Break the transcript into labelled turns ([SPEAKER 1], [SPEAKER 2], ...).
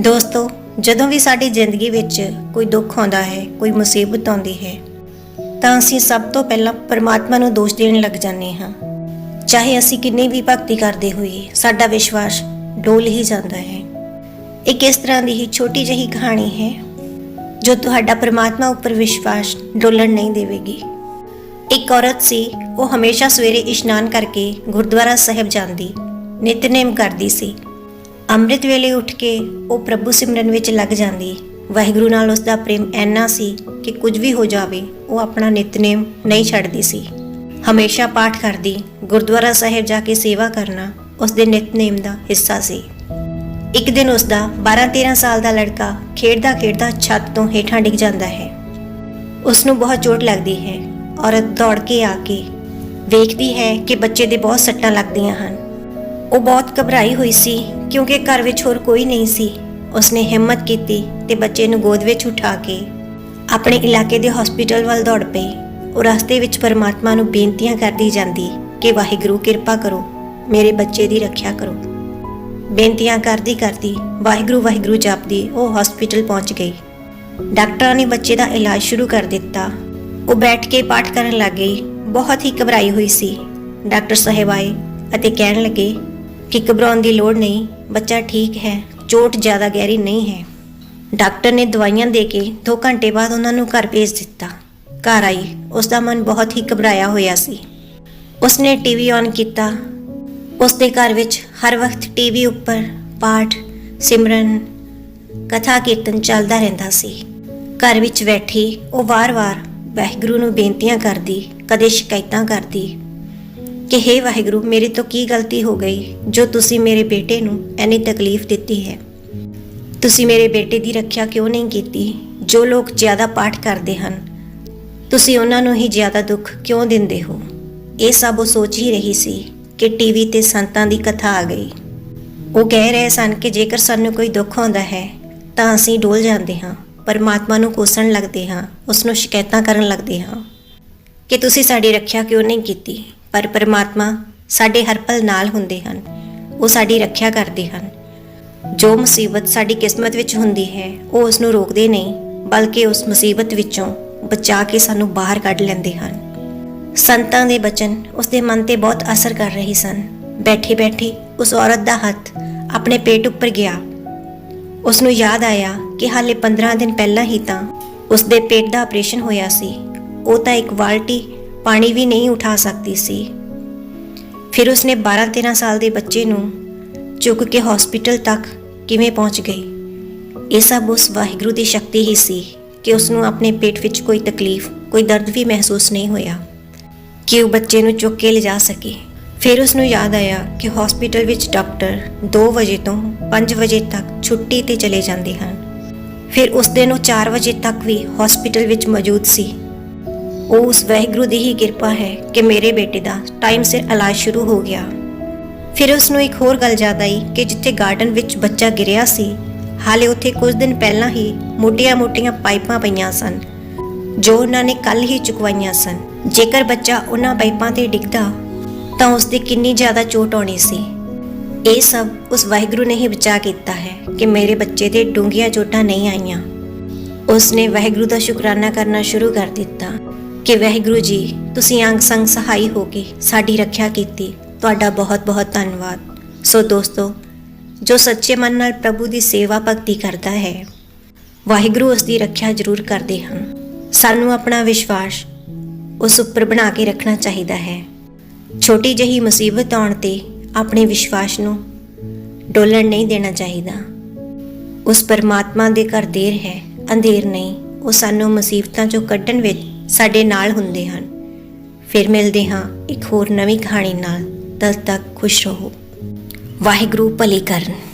[SPEAKER 1] ਦੋਸਤੋ, ਜਦੋਂ ਵੀ ਸਾਡੀ ਜ਼ਿੰਦਗੀ ਵਿੱਚ ਕੋਈ ਦੁੱਖ ਆਉਂਦਾ ਹੈ, ਕੋਈ ਮੁਸੀਬਤ ਆਉਂਦੀ ਹੈ, ਤਾਂ ਅਸੀਂ ਸਭ ਤੋਂ ਪਹਿਲਾਂ ਪਰਮਾਤਮਾ ਨੂੰ ਦੋਸ਼ ਦੇਣ ਲੱਗ ਜਾਂਦੇ ਹਾਂ। ਚਾਹੇ ਅਸੀਂ ਕਿੰਨੀ ਵੀ ਭਗਤੀ ਕਰਦੇ ਹੋਈਏ, ਸਾਡਾ ਵਿਸ਼ਵਾਸ ਡੋਲ ਹੀ ਜਾਂਦਾ ਹੈ। ਇੱਕ ਇਸ ਤਰ੍ਹਾਂ ਦੀ ਹੀ ਛੋਟੀ ਜਿਹੀ ਕਹਾਣੀ ਹੈ, ਜੋ ਤੁਹਾਡਾ ਪਰਮਾਤਮਾ ਉੱਪਰ ਵਿਸ਼ਵਾਸ ਡੋਲਣ ਨਹੀਂ ਦੇਵੇਗੀ। ਇੱਕ ਔਰਤ ਸੀ, ਉਹ ਹਮੇਸ਼ਾ ਸਵੇਰੇ ਇਸ਼ਨਾਨ ਕਰਕੇ ਗੁਰਦੁਆਰਾ ਸਾਹਿਬ ਜਾਂਦੀ, ਨਿਤਨੇਮ ਕਰਦੀ ਸੀ। ਅੰਮ੍ਰਿਤ ਵੇਲੇ ਉੱਠ ਕੇ ਉਹ ਪ੍ਰਭੂ ਸਿਮਰਨ ਵਿੱਚ ਲੱਗ ਜਾਂਦੀ। ਵਾਹਿਗੁਰੂ ਨਾਲ ਉਸ ਦਾ ਪ੍ਰੇਮ ਐਨਾ ਸੀ ਕਿ ਕੁਝ ਵੀ ਹੋ ਜਾਵੇ, ਉਹ ਆਪਣਾ ਨਿਤਨੇਮ ਨਹੀਂ ਛੱਡਦੀ ਸੀ। ਹਮੇਸ਼ਾ ਪਾਠ ਕਰਦੀ, ਗੁਰਦੁਆਰਾ ਸਾਹਿਬ ਜਾ ਕੇ ਸੇਵਾ ਕਰਨਾ ਉਸ ਦੇ ਨਿਤਨੇਮ ਦਾ ਹਿੱਸਾ ਸੀ। ਇੱਕ ਦਿਨ ਉਸ ਦਾ 12-13 ਸਾਲ ਦਾ ਲੜਕਾ ਖੇਡਦਾ ਖੇਡਦਾ ਛੱਤ ਤੋਂ ਹੇਠਾਂ ਡਿੱਗ ਜਾਂਦਾ ਹੈ। ਉਸ ਨੂੰ ਬਹੁਤ ਚੋਟ ਲੱਗਦੀ ਹੈ। ਔਰਤ ਦੌੜ ਕੇ ਆ ਕੇ ਵੇਖਦੀ ਹੈ ਕਿ ਬੱਚੇ ਦੇ ਬਹੁਤ ਸੱਟਾਂ ਲੱਗਦੀਆਂ ਹਨ। ਉਹ ਬਹੁਤ ਘਬਰਾਈ ਹੋਈ ਸੀ ਕਿਉਂਕਿ ਘਰ ਵਿੱਚ ਹੋਰ ਕੋਈ ਨਹੀਂ ਸੀ। ਉਸਨੇ ਹਿੰਮਤ ਕੀਤੀ ਤੇ ਬੱਚੇ ਨੂੰ ਗੋਦ ਵਿੱਚ ਉਠਾ ਕੇ ਆਪਣੇ ਇਲਾਕੇ ਦੇ ਹਸਪੀਟਲ ਵੱਲ ਦੌੜ ਪਈ। ਉਹ ਰਸਤੇ ਵਿੱਚ ਪਰਮਾਤਮਾ ਨੂੰ ਬੇਨਤੀਆਂ ਕਰਦੀ ਜਾਂਦੀ ਕਿ ਵਾਹਿਗੁਰੂ ਕਿਰਪਾ ਕਰੋ, ਮੇਰੇ ਬੱਚੇ ਦੀ ਰੱਖਿਆ ਕਰੋ। ਬੇਨਤੀਆਂ ਕਰਦੀ ਕਰਦੀ ਵਾਹਿਗੁਰੂ ਵਾਹਿਗੁਰੂ ਜਪਦੀ ਉਹ ਹਸਪੀਟਲ ਪਹੁੰਚ ਗਈ। ਡਾਕਟਰਾਂ ਨੇ ਬੱਚੇ ਦਾ ਇਲਾਜ ਸ਼ੁਰੂ ਕਰ ਦਿੱਤਾ। ਉਹ ਬੈਠ ਕੇ ਪਾਠ ਕਰਨ ਲੱਗ ਗਈ। ਬਹੁਤ ਹੀ ਘਬਰਾਈ ਹੋਈ ਸੀ। ਡਾਕਟਰ ਸਾਹਿਬ ਆਏ ਅਤੇ ਕਹਿਣ ਲੱਗੇ ਕਿ ਘਬਰਾਉਣ ਦੀ ਲੋੜ ਨਹੀਂ, ਬੱਚਾ ਠੀਕ ਹੈ, ਚੋਟ ਜ਼ਿਆਦਾ ਗਹਿਰੀ ਨਹੀਂ ਹੈ। ਡਾਕਟਰ ਨੇ ਦਵਾਈਆਂ ਦੇ ਕੇ 2 ਘੰਟੇ ਬਾਅਦ ਉਹਨਾਂ ਨੂੰ ਘਰ ਭੇਜ ਦਿੱਤਾ। ਘਰ ਆਈ ਉਸ ਦਾ ਮਨ ਬਹੁਤ ਹੀ ਘਬਰਾਇਆ ਹੋਇਆ ਸੀ। ਉਸਨੇ ਟੀਵੀ ਔਨ ਕੀਤਾ। ਉਸ ਦੇ ਘਰ ਵਿੱਚ ਹਰ ਵਕਤ ਟੀਵੀ ਉੱਪਰ ਪਾਠ, ਸਿਮਰਨ, ਕਥਾ ਕੀਰਤਨ ਚੱਲਦਾ ਰਹਿੰਦਾ ਸੀ। ਘਰ ਵਿੱਚ ਬੈਠੀ, ਉਹ ਵਾਰ-ਵਾਰ ਵਾਹਿਗੁਰੂ ਨੂੰ ਬੇਨਤੀਆਂ ਕਰਦੀ, ਕਦੇ ਸ਼ਿਕਾਇਤਾਂ ਕਰਦੀ ਕਿ हे ਵਾਹਿਗੁਰੂ, ਮੇਰੇ ਤੋਂ ਕੀ ਗਲਤੀ ਹੋ ਗਈ ਜੋ ਤੁਸੀਂ ਮੇਰੇ ਬੇਟੇ ਨੂੰ ਐਨੀ ਤਕਲੀਫ ਦਿੱਤੀ ਹੈ? ਤੁਸੀਂ ਮੇਰੇ ਬੇਟੇ ਦੀ ਰੱਖਿਆ ਕਿਉਂ ਨਹੀਂ ਕੀਤੀ, ਜੋ ਲੋਕ ਜ਼ਿਆਦਾ ਪਾਠ ਕਰਦੇ ਹਨ? ਤੁਸੀਂ ਉਹਨਾਂ ਨੂੰ ਹੀ ਜ਼ਿਆਦਾ ਦੁੱਖ ਕਿਉਂ ਦਿੰਦੇ ਹੋ? ਇਹ ਸਭ ਉਹ ਸੋਚ ਹੀ ਰਹੀ ਸੀ ਕਿ ਟੀਵੀ ਤੇ ਸੰਤਾਂ ਦੀ ਕਥਾ ਆ ਗਈ। ਉਹ ਕਹਿ ਰਹੇ ਸਨ ਕਿ ਜੇਕਰ ਸਾਨੂੰ ਕੋਈ ਦੁੱਖ ਆਉਂਦਾ ਹੈ, ਤਾਂ ਅਸੀਂ ਡੋਲ ਜਾਂਦੇ ਹਾਂ, ਪਰਮਾਤਮਾ ਨੂੰ ਕੋਸਣ ਲੱਗਦੇ ਹਾਂ ਉਸ ਨੂੰ ਸ਼ਿਕਾਇਤਾਂ ਕਰਨ ਲੱਗਦੇ ਹਾਂ। ਕਿ ਤੁਸੀਂ ਸਾਡੀ ਰੱਖਿਆ ਕਿਉਂ ਨਹੀਂ ਕੀਤੀ? ਪਰ ਪਰਮਾਤਮਾ ਸਾਡੇ ਹਰ ਪਲ ਨਾਲ ਹੁੰਦੇ ਹਨ। ਉਹ ਸਾਡੀ ਰੱਖਿਆ ਕਰਦੇ ਹਨ। ਜੋ ਮੁਸੀਬਤ ਸਾਡੀ ਕਿਸਮਤ ਵਿੱਚ ਹੁੰਦੀ ਹੈ, ਉਹ ਉਸ ਨੂੰ ਰੋਕਦੇ ਨਹੀਂ, ਬਲਕਿ ਉਸ ਮੁਸੀਬਤ ਵਿੱਚੋਂ ਬਚਾ ਕੇ ਸਾਨੂੰ ਬਾਹਰ ਕੱਢ ਲੈਂਦੇ ਹਨ। ਸੰਤਾਂ ਦੇ ਬਚਨ ਉਸ ਦੇ ਮਨ ਤੇ ਬਹੁਤ ਅਸਰ ਕਰ ਰਹੇ ਸਨ। ਬੈਠੇ ਬੈਠੇ ਉਸ ਔਰਤ ਦਾ ਹੱਥ ਆਪਣੇ ਪੇਟ ਉੱਪਰ ਗਿਆ। ਉਸ ਨੂੰ ਯਾਦ ਆਇਆ ਕਿ ਹਾਲੇ 15 ਦਿਨ ਪਹਿਲਾਂ ਹੀ ਤਾਂ ਉਸ ਦੇ ਪੇਟ ਦਾ ਆਪਰੇਸ਼ਨ ਹੋਇਆ ਸੀ। ਉਹ ਤਾਂ ਇੱਕ ਬਾਲਟੀ ਪਾਣੀ ਵੀ ਨਹੀਂ ਉਠਾ ਸਕਦੀ ਸੀ। ਫਿਰ ਉਸਨੇ 12-13 ਸਾਲ ਦੇ ਬੱਚੇ ਨੂੰ ਚੁੱਕ ਕੇ ਹਸਪੀਟਲ ਤੱਕ ਕਿਵੇਂ ਪਹੁੰਚ ਗਈ? ਇਹ ਸਭ ਉਸ ਵਾਹਿਗੁਰੂ ਦੀ ਸ਼ਕਤੀ ਹੀ ਸੀ ਕਿ ਉਸ ਨੂੰ ਆਪਣੇ ਪੇਟ ਵਿੱਚ ਕੋਈ ਤਕਲੀਫ, ਕੋਈ ਦਰਦ ਵੀ ਮਹਿਸੂਸ ਨਹੀਂ ਹੋਇਆ, ਕਿ ਉਹ ਬੱਚੇ ਨੂੰ ਚੁੱਕ ਕੇ ਲਿਜਾ ਸਕੇ। ਫਿਰ ਉਸ ਨੂੰ ਯਾਦ ਆਇਆ ਕਿ ਹਸਪੀਟਲ ਵਿੱਚ ਡਾਕਟਰ 2 ਵਜੇ ਤੋਂ 5 ਵਜੇ ਤੱਕ ਛੁੱਟੀ ਤੇ ਚਲੇ ਜਾਂਦੇ ਹਨ। ਫਿਰ ਉਸ ਦਿਨ ਉਹ 4 ਵਜੇ ਤੱਕ ਵੀ ਹਸਪੀਟਲ ਵਿੱਚ ਮੌਜੂਦ ਸੀ। ਉਹ ਉਸ ਵਾਹਿਗੁਰੂ ਦੀ ਹੀ ਕਿਰਪਾ ਹੈ ਕਿ ਮੇਰੇ ਬੇਟੇ ਦਾ ਟਾਈਮ ਸਿਰ ਇਲਾਜ ਸ਼ੁਰੂ ਹੋ ਗਿਆ। ਫਿਰ ਉਸ ਨੂੰ ਇੱਕ ਹੋਰ ਗੱਲ ਯਾਦ ਆਈ ਕਿ ਜਿੱਥੇ ਗਾਰਡਨ ਵਿੱਚ ਬੱਚਾ ਗਿਰਿਆ ਸੀ, ਹਾਲੇ ਉੱਥੇ ਕੁਝ ਦਿਨ ਪਹਿਲਾਂ ਹੀ ਮੋਟੀਆਂ-ਮੋਟੀਆਂ ਪਾਈਪਾਂ ਪਈਆਂ ਸਨ, ਜੋ ਉਹਨਾਂ ਨੇ ਕੱਲ ਹੀ ਚੁਕਵਾਈਆਂ ਸਨ। ਜੇਕਰ ਬੱਚਾ ਉਹਨਾਂ ਪਾਈਪਾਂ ਤੇ ਡਿੱਗਦਾ, ਤਾਂ ਉਸ ਦੀ ਕਿੰਨੀ ਜ਼ਿਆਦਾ ਚੋਟ ਆਉਣੀ ਸੀ। ਇਹ ਸਭ ਉਸ ਵਾਹਿਗੁਰੂ ਨੇ ਹੀ ਬਚਾ ਕੀਤਾ ਹੈ ਕਿ ਮੇਰੇ ਬੱਚੇ ਤੇ ਡੂੰਘੀਆਂ ਚੋਟਾਂ ਨਹੀਂ ਆਈਆਂ। ਉਸ ਨੇ ਵਾਹਿਗੁਰੂ ਦਾ ਸ਼ੁਕਰਾਨਾ ਕਰਨਾ ਸ਼ੁਰੂ ਕਰ ਦਿੱਤਾ। ਕਿ ਵਾਹਿਗੁਰੂ ਜੀ, ਤੁਸੀਂ ਅੰਗ ਸੰਗ ਸਹਾਈ ਹੋ ਕੇ ਸਾਡੀ ਰੱਖਿਆ ਕੀਤੀ। ਤੁਹਾਡਾ ਬਹੁਤ-ਬਹੁਤ ਧੰਨਵਾਦ। ਸੋ ਦੋਸਤੋ, ਜੋ ਸੱਚੇ ਮਨ ਨਾਲ ਪ੍ਰਭੂ ਦੀ ਸੇਵਾ ਭਗਤੀ ਕਰਦਾ ਹੈ, ਵਾਹਿਗੁਰੂ ਉਸ ਦੀ ਰੱਖਿਆ ਜ਼ਰੂਰ ਕਰਦੇ ਹਨ। ਸਾਨੂੰ ਆਪਣਾ ਵਿਸ਼ਵਾਸ ਉਸ ਉੱਪਰ ਬਣਾ ਕੇ ਰੱਖਣਾ ਚਾਹੀਦਾ ਹੈ। ਛੋਟੀ ਜਿਹੀ ਮੁਸੀਬਤ ਆਉਣ ਤੇ ਆਪਣੇ ਵਿਸ਼ਵਾਸ ਨੂੰ ਡੋਲਣ ਨਹੀਂ ਦੇਣਾ ਚਾਹੀਦਾ। ਉਸ ਪਰਮਾਤਮਾ ਦੇ ਘਰ ਦੇਰ ਹੈ, ਅੰਧੇਰ ਨਹੀਂ। ਉਹ ਸਾਨੂੰ ਮੁਸੀਬਤਾਂ ਚੋਂ ਕੱਢਣ ਵਿੱਚ ਸਾਡੇ ਨਾਲ ਹੁੰਦੇ ਹਨ। ਫਿਰ ਮਿਲਦੇ ਹਾਂ ਇੱਕ ਹੋਰ ਨਵੀਂ ਕਹਾਣੀ ਨਾਲ। ਤਦ ਤੱਕ ਖੁਸ਼ ਰਹੋ। ਵਾਹਿਗੁਰੂ ਭਲੀ ਕਰਨ।